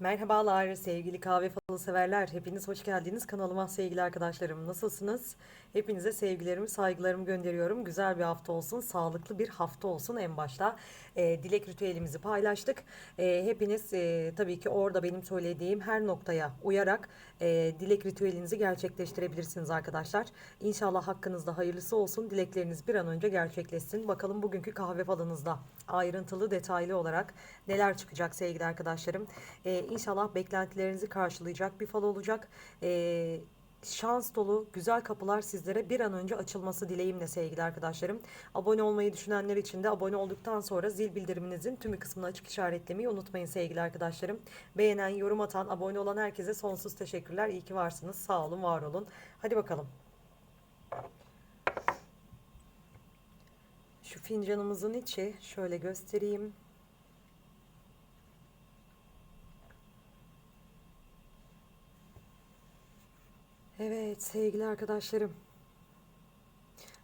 Merhabalar sevgili kahve falı severler. Hepiniz hoş geldiniz kanalıma sevgili arkadaşlarım. Nasılsınız? Hepinize sevgilerimi, saygılarımı gönderiyorum. Güzel bir hafta olsun, sağlıklı bir hafta olsun en başta. e, dilek ritüelimizi paylaştık. E, hepiniz e, tabii ki orada benim söylediğim her noktaya uyarak e, dilek ritüelinizi gerçekleştirebilirsiniz arkadaşlar. İnşallah hakkınızda hayırlısı olsun. Dilekleriniz bir an önce gerçekleşsin. Bakalım bugünkü kahve falınızda ayrıntılı, detaylı olarak neler çıkacak sevgili arkadaşlarım. E, İnşallah beklentilerinizi karşılayacak bir fal olacak. Ee, şans dolu güzel kapılar sizlere bir an önce açılması dileğimle sevgili arkadaşlarım. Abone olmayı düşünenler için de abone olduktan sonra zil bildiriminizin tümü kısmını açık işaretlemeyi unutmayın sevgili arkadaşlarım. Beğenen, yorum atan, abone olan herkese sonsuz teşekkürler. İyi ki varsınız. Sağ olun, var olun. Hadi bakalım. Şu fincanımızın içi şöyle göstereyim. Evet sevgili arkadaşlarım.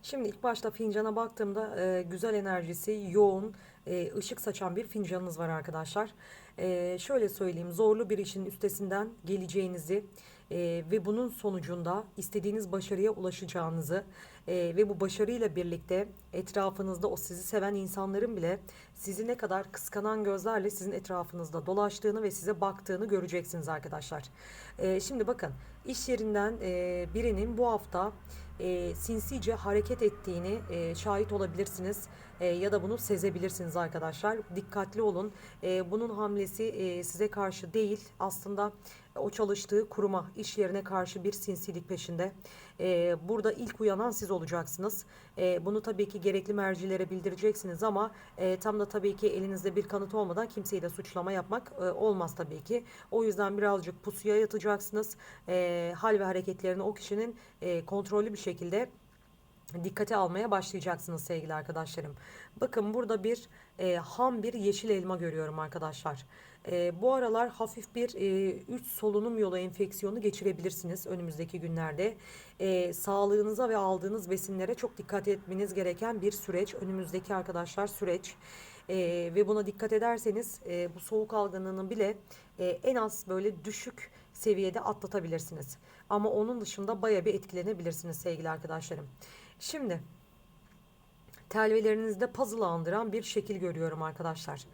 Şimdi ilk başta fincana baktığımda e, güzel enerjisi yoğun, e, ışık saçan bir fincanınız var arkadaşlar. E, şöyle söyleyeyim, zorlu bir işin üstesinden geleceğinizi e, ve bunun sonucunda istediğiniz başarıya ulaşacağınızı e, ve bu başarıyla birlikte etrafınızda o sizi seven insanların bile sizi ne kadar kıskanan gözlerle sizin etrafınızda dolaştığını ve size baktığını göreceksiniz arkadaşlar. E, şimdi bakın iş yerinden e, birinin bu hafta e, sinsice hareket ettiğini e, şahit olabilirsiniz e, ya da bunu sezebilirsiniz arkadaşlar. Dikkatli olun. E, bunun hamlesi e, size karşı değil aslında o çalıştığı kuruma, iş yerine karşı bir sinsilik peşinde. E, burada ilk uyanan siz olacaksınız. E, bunu tabii ki gerekli mercilere bildireceksiniz ama e, tam da tabii ki elinizde bir kanıt olmadan kimseyi de suçlama yapmak e, olmaz tabii ki. O yüzden birazcık pusuya yatacaksınız. E, hal ve hareketlerini o kişinin e, kontrollü bir şekilde dikkate almaya başlayacaksınız sevgili arkadaşlarım. Bakın burada bir e, ham bir yeşil elma görüyorum arkadaşlar. E, bu aralar hafif bir e, üst solunum yolu enfeksiyonu geçirebilirsiniz önümüzdeki günlerde. E, sağlığınıza ve aldığınız besinlere çok dikkat etmeniz gereken bir süreç. Önümüzdeki arkadaşlar süreç. E, ve buna dikkat ederseniz e, bu soğuk algınlığını bile e, en az böyle düşük seviyede atlatabilirsiniz. Ama onun dışında baya bir etkilenebilirsiniz sevgili arkadaşlarım. Şimdi telvelerinizde puzzle andıran bir şekil görüyorum arkadaşlar.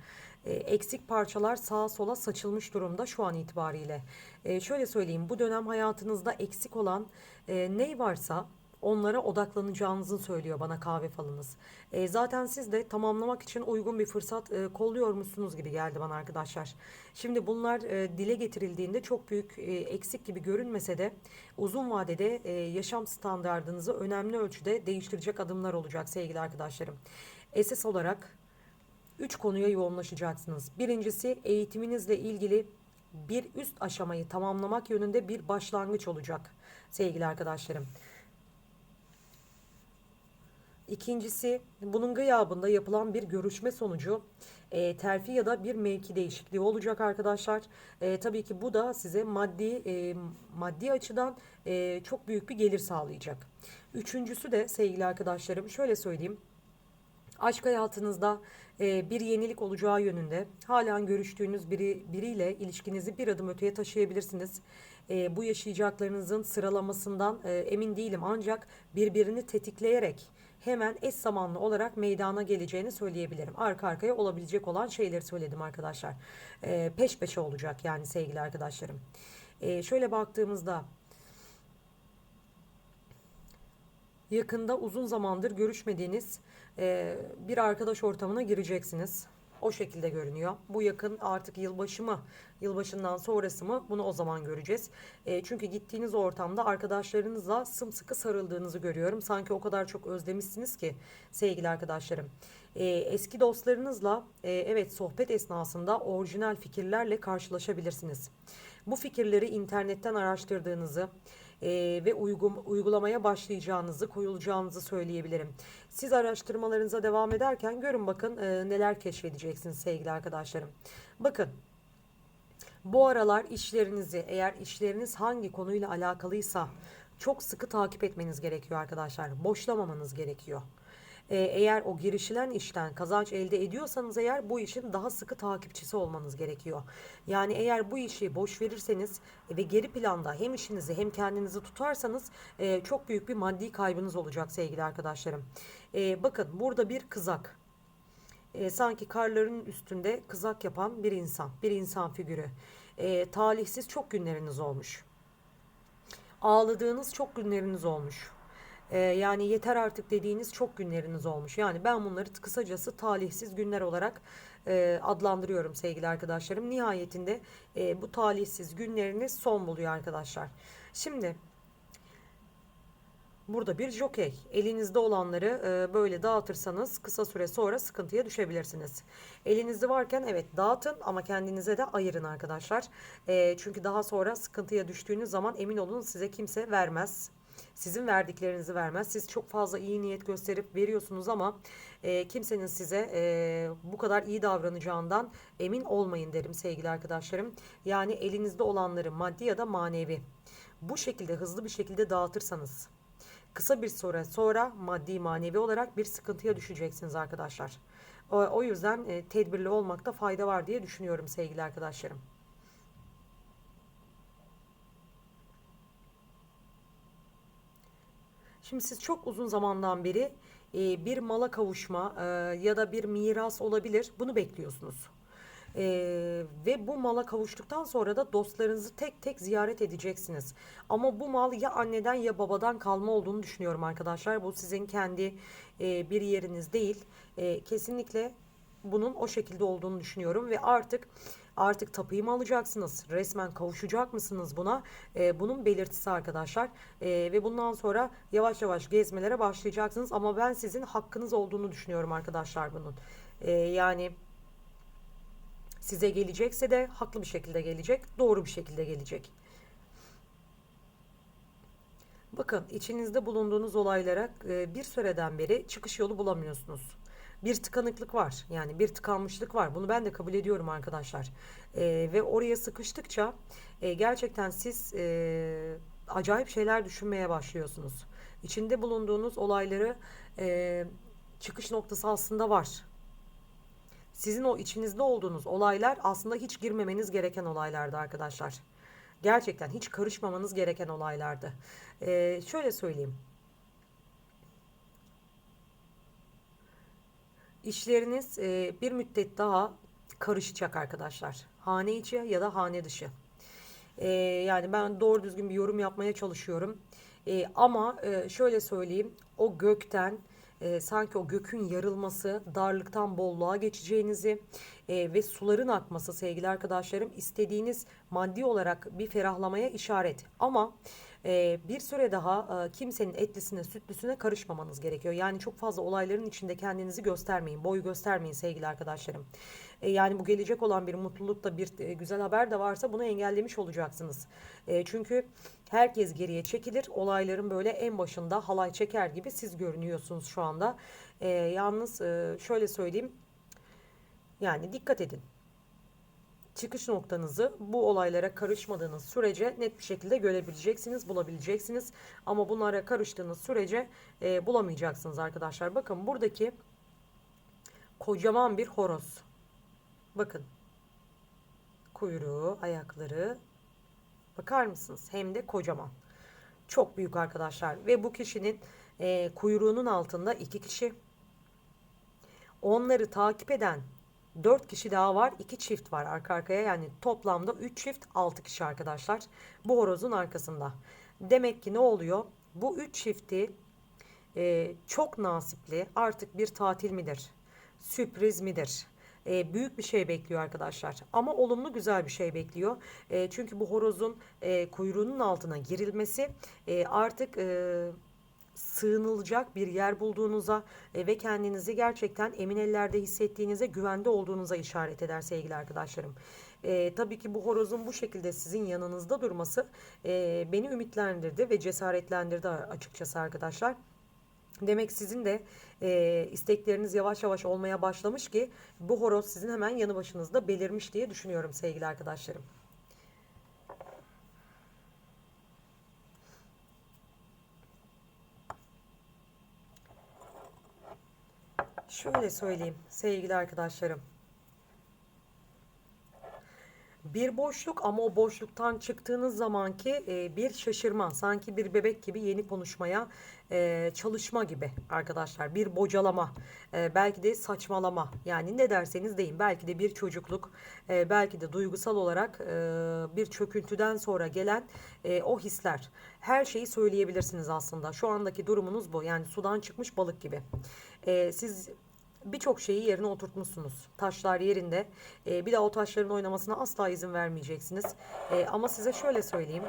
E, eksik parçalar sağa sola saçılmış durumda şu an itibariyle. E, şöyle söyleyeyim bu dönem hayatınızda eksik olan e, ne varsa onlara odaklanacağınızı söylüyor bana kahve falınız. E, zaten siz de tamamlamak için uygun bir fırsat e, kolluyormuşsunuz gibi geldi bana arkadaşlar. Şimdi bunlar e, dile getirildiğinde çok büyük e, eksik gibi görünmese de uzun vadede e, yaşam standartınızı önemli ölçüde değiştirecek adımlar olacak sevgili arkadaşlarım. Esas olarak üç konuya yoğunlaşacaksınız. Birincisi eğitiminizle ilgili bir üst aşamayı tamamlamak yönünde bir başlangıç olacak sevgili arkadaşlarım. İkincisi bunun gıyabında yapılan bir görüşme sonucu e, terfi ya da bir mevki değişikliği olacak arkadaşlar. E, tabii ki bu da size maddi e, maddi açıdan e, çok büyük bir gelir sağlayacak. Üçüncüsü de sevgili arkadaşlarım şöyle söyleyeyim. Aşk hayatınızda e, bir yenilik olacağı yönünde halen görüştüğünüz biri biriyle ilişkinizi bir adım öteye taşıyabilirsiniz. E, bu yaşayacaklarınızın sıralamasından e, emin değilim ancak birbirini tetikleyerek hemen eş zamanlı olarak meydana geleceğini söyleyebilirim. Arka arkaya olabilecek olan şeyleri söyledim arkadaşlar. E, peş peşe olacak yani sevgili arkadaşlarım. E, şöyle baktığımızda yakında uzun zamandır görüşmediğiniz e, bir arkadaş ortamına gireceksiniz. O şekilde görünüyor. Bu yakın artık yılbaşı mı, yılbaşından sonrası mı bunu o zaman göreceğiz. E, çünkü gittiğiniz ortamda arkadaşlarınızla sımsıkı sarıldığınızı görüyorum. Sanki o kadar çok özlemişsiniz ki sevgili arkadaşlarım. E, eski dostlarınızla e, evet sohbet esnasında orijinal fikirlerle karşılaşabilirsiniz. Bu fikirleri internetten araştırdığınızı, e, ve uygum, uygulamaya başlayacağınızı, koyulacağınızı söyleyebilirim. Siz araştırmalarınıza devam ederken görün bakın e, neler keşfedeceksiniz sevgili arkadaşlarım. Bakın bu aralar işlerinizi eğer işleriniz hangi konuyla alakalıysa çok sıkı takip etmeniz gerekiyor arkadaşlar. Boşlamamanız gerekiyor. E, eğer o girişilen işten kazanç elde ediyorsanız eğer bu işin daha sıkı takipçisi olmanız gerekiyor. Yani eğer bu işi boş verirseniz ve geri planda hem işinizi hem kendinizi tutarsanız e, çok büyük bir maddi kaybınız olacak sevgili arkadaşlarım. E, bakın burada bir kızak e, sanki karların üstünde kızak yapan bir insan, bir insan figürü. E, talihsiz çok günleriniz olmuş. Ağladığınız çok günleriniz olmuş. E, yani yeter artık dediğiniz çok günleriniz olmuş. Yani ben bunları kısacası talihsiz günler olarak e, adlandırıyorum sevgili arkadaşlarım. Nihayetinde e, bu talihsiz günleriniz son buluyor arkadaşlar. Şimdi Burada bir jokey. Elinizde olanları e, böyle dağıtırsanız kısa süre sonra sıkıntıya düşebilirsiniz. Elinizde varken evet dağıtın ama kendinize de ayırın arkadaşlar. Çünkü daha sonra sıkıntıya düştüğünüz zaman emin olun size kimse vermez. Sizin verdiklerinizi vermez. Siz çok fazla iyi niyet gösterip veriyorsunuz ama e, kimsenin size e, bu kadar iyi davranacağından emin olmayın derim sevgili arkadaşlarım. Yani elinizde olanları maddi ya da manevi bu şekilde hızlı bir şekilde dağıtırsanız kısa bir süre sonra maddi manevi olarak bir sıkıntıya düşeceksiniz arkadaşlar. O, o yüzden e, tedbirli olmakta fayda var diye düşünüyorum sevgili arkadaşlarım. Şimdi siz çok uzun zamandan beri e, bir mala kavuşma e, ya da bir miras olabilir. Bunu bekliyorsunuz. Ee, ve bu mala kavuştuktan sonra da dostlarınızı tek tek ziyaret edeceksiniz. Ama bu mal ya anneden ya babadan kalma olduğunu düşünüyorum arkadaşlar. Bu sizin kendi e, bir yeriniz değil. E, kesinlikle bunun o şekilde olduğunu düşünüyorum ve artık artık tapıyı mı alacaksınız? Resmen kavuşacak mısınız buna? E, bunun belirtisi arkadaşlar. E, ve bundan sonra yavaş yavaş gezmelere başlayacaksınız. Ama ben sizin hakkınız olduğunu düşünüyorum arkadaşlar bunun. E, yani size gelecekse de haklı bir şekilde gelecek, doğru bir şekilde gelecek. Bakın içinizde bulunduğunuz olaylara e, bir süreden beri çıkış yolu bulamıyorsunuz. Bir tıkanıklık var. Yani bir tıkanmışlık var. Bunu ben de kabul ediyorum arkadaşlar. E, ve oraya sıkıştıkça e, gerçekten siz e, acayip şeyler düşünmeye başlıyorsunuz. İçinde bulunduğunuz olayları e, çıkış noktası aslında var sizin o içinizde olduğunuz olaylar aslında hiç girmemeniz gereken olaylardı arkadaşlar. Gerçekten hiç karışmamanız gereken olaylardı. Ee, şöyle söyleyeyim. İşleriniz e, bir müddet daha karışacak arkadaşlar. Hane içi ya da hane dışı. Ee, yani ben doğru düzgün bir yorum yapmaya çalışıyorum. Ee, ama e, şöyle söyleyeyim. O gökten e, sanki o gökün yarılması, darlıktan bolluğa geçeceğinizi e, ve suların akması sevgili arkadaşlarım istediğiniz maddi olarak bir ferahlamaya işaret. Ama e, bir süre daha e, kimsenin etlisine sütlüsüne karışmamanız gerekiyor. Yani çok fazla olayların içinde kendinizi göstermeyin, boy göstermeyin sevgili arkadaşlarım. E, yani bu gelecek olan bir mutlulukta bir e, güzel haber de varsa bunu engellemiş olacaksınız. E, çünkü herkes geriye çekilir. Olayların böyle en başında halay çeker gibi siz görünüyorsunuz şu anda. E, yalnız e, şöyle söyleyeyim. Yani dikkat edin çıkış noktanızı bu olaylara karışmadığınız sürece net bir şekilde görebileceksiniz, bulabileceksiniz. Ama bunlara karıştığınız sürece e, bulamayacaksınız arkadaşlar. Bakın buradaki kocaman bir horoz. Bakın kuyruğu, ayakları bakar mısınız? Hem de kocaman. Çok büyük arkadaşlar ve bu kişinin e, kuyruğunun altında iki kişi. Onları takip eden 4 kişi daha var. 2 çift var arka arkaya. Yani toplamda 3 çift 6 kişi arkadaşlar. Bu horozun arkasında. Demek ki ne oluyor? Bu 3 çifti e, çok nasipli artık bir tatil midir? Sürpriz midir? E, büyük bir şey bekliyor arkadaşlar. Ama olumlu güzel bir şey bekliyor. E, çünkü bu horozun e, kuyruğunun altına girilmesi e, artık... E, sığınılacak bir yer bulduğunuza e, ve kendinizi gerçekten emin ellerde hissettiğinize, güvende olduğunuza işaret eder sevgili arkadaşlarım. E, tabii ki bu horozun bu şekilde sizin yanınızda durması e, beni ümitlendirdi ve cesaretlendirdi açıkçası arkadaşlar. Demek sizin de e, istekleriniz yavaş yavaş olmaya başlamış ki bu horoz sizin hemen yanı başınızda belirmiş diye düşünüyorum sevgili arkadaşlarım. Şöyle söyleyeyim sevgili arkadaşlarım. Bir boşluk ama o boşluktan çıktığınız zamanki e, bir şaşırma, sanki bir bebek gibi yeni konuşmaya e, çalışma gibi arkadaşlar. Bir bocalama, e, belki de saçmalama. Yani ne derseniz deyin. Belki de bir çocukluk, e, belki de duygusal olarak e, bir çöküntüden sonra gelen e, o hisler. Her şeyi söyleyebilirsiniz aslında. Şu andaki durumunuz bu. Yani sudan çıkmış balık gibi. E, siz birçok şeyi yerine oturtmuşsunuz. Taşlar yerinde. Ee, bir daha o taşların oynamasına asla izin vermeyeceksiniz. Ee, ama size şöyle söyleyeyim.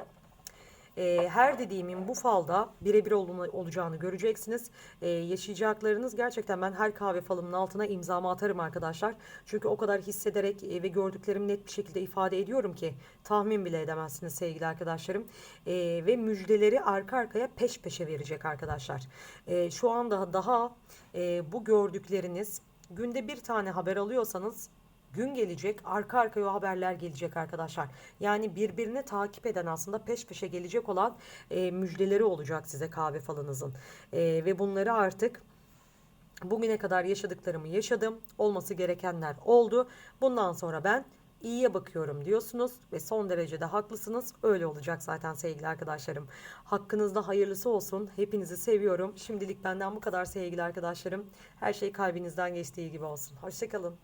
Ee, her dediğimin bu falda birebir olacağını göreceksiniz. Ee, yaşayacaklarınız gerçekten ben her kahve falımın altına imzamı atarım arkadaşlar. Çünkü o kadar hissederek e, ve gördüklerimi net bir şekilde ifade ediyorum ki tahmin bile edemezsiniz sevgili arkadaşlarım. Ee, ve müjdeleri arka arkaya peş peşe verecek arkadaşlar. Ee, şu anda daha e, bu gördükleriniz günde bir tane haber alıyorsanız gün gelecek arka arkaya o haberler gelecek arkadaşlar. Yani birbirini takip eden aslında peş peşe gelecek olan e, müjdeleri olacak size kahve falınızın. E, ve bunları artık bugüne kadar yaşadıklarımı yaşadım. Olması gerekenler oldu. Bundan sonra ben iyiye bakıyorum diyorsunuz ve son derecede haklısınız. Öyle olacak zaten sevgili arkadaşlarım. Hakkınızda hayırlısı olsun. Hepinizi seviyorum. Şimdilik benden bu kadar sevgili arkadaşlarım. Her şey kalbinizden geçtiği gibi olsun. Hoşçakalın.